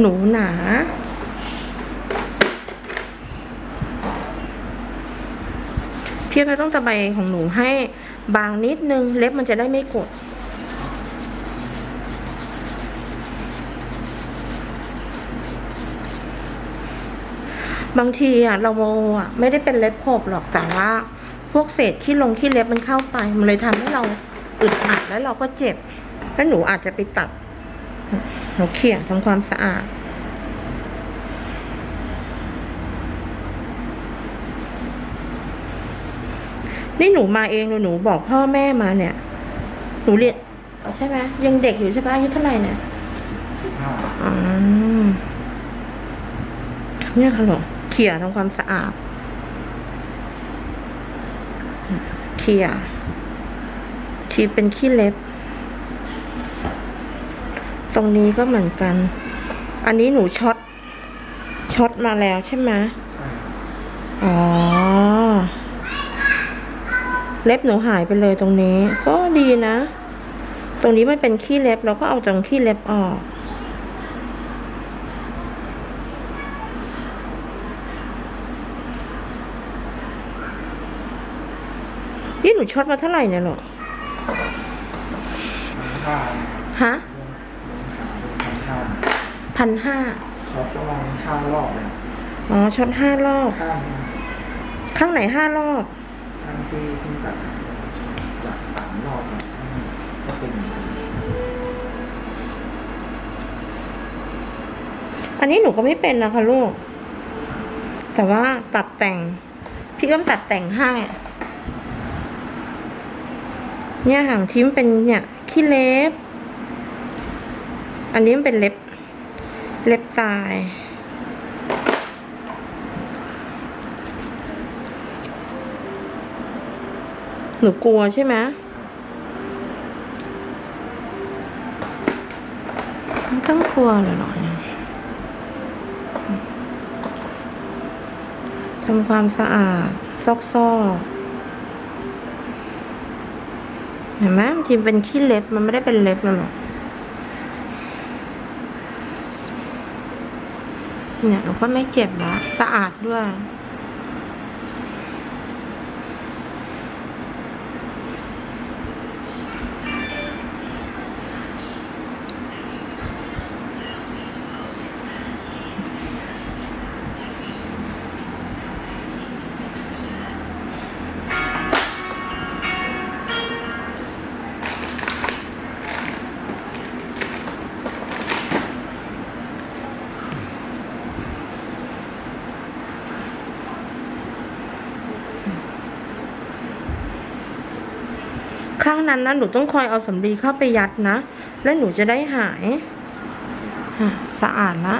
หนูหนา เพียบต้องตะไบของหนูให้บางนิดนึง เล็บมันจะได้ไม่กดบางทีอะเราอะไม่ได้เป็นเล็บขบหรอกแต่ว่าพวกเศษที่ลงที่เล็บมันเข้าไป มันเลยทำให้เราอึดอัดแล้วเราก็เจ็บแล้วหนูอาจจะไปตัด หนูเขี่ยทำความสะอาด นี่หนูมาเองหรือหนูบอกพ่อแม่มาเนี่ย หนูเรียนใช่ไหมยังเด็กอยู่ใช่ปะอายุเท่าไหร่เนี่ยสิบห้าอืมเนี่ยค่ะหรอเขี่ยทำความสะอาด เขี่ยทีเป็นขี้เล็บ รงนี้ก็เหมือนกัน อันนี้หนูช็อตช็อตมาแล้วใช่ไหมอ๋อ เล็บหนูหายไปเลยตรงนี้ ก็ดีนะ ตรงนี้มันเป็นขี้เล็บเราก็เอาตรงขี้เล็บออกนี่หนูช็อตมาเท่าไหร่เนี่ยหรอห้าฮะ ห้าพันห้าช็อตประมาณห้ารอบเลยอ๋อช็อตห้ารอบ ข้างข้างไหนห้ารอบ ข้างที่ขึ้นตัดหลักสามรอบนะก็เป็นอันนี้หนูก็ไม่เป็นนะคะลูก แต่ว่าตัดแต่ง พี่ก็ตัดแต่งให้เนี่ยหางทิมเป็นเนี่ยขี้เล็บ อันนี้มันเป็นเล็บ เล็บตายหนูกลัวใช่ไหมไม่ต้องกลัวหรอกเนี่ยทำความสะอาด ซอกซอกเห็นไหมทีมเป็นขี้เล็บ มันไม่ได้เป็นเล็บแล้วหรอก เนี่ยเราก็ไม่เจ็บแล้ว สะอาดด้วย ข้างนั้นนะหนูต้องคอยเอาสำลีเข้าไปยัดนะ แล้วหนูจะได้หาย สะอาดละ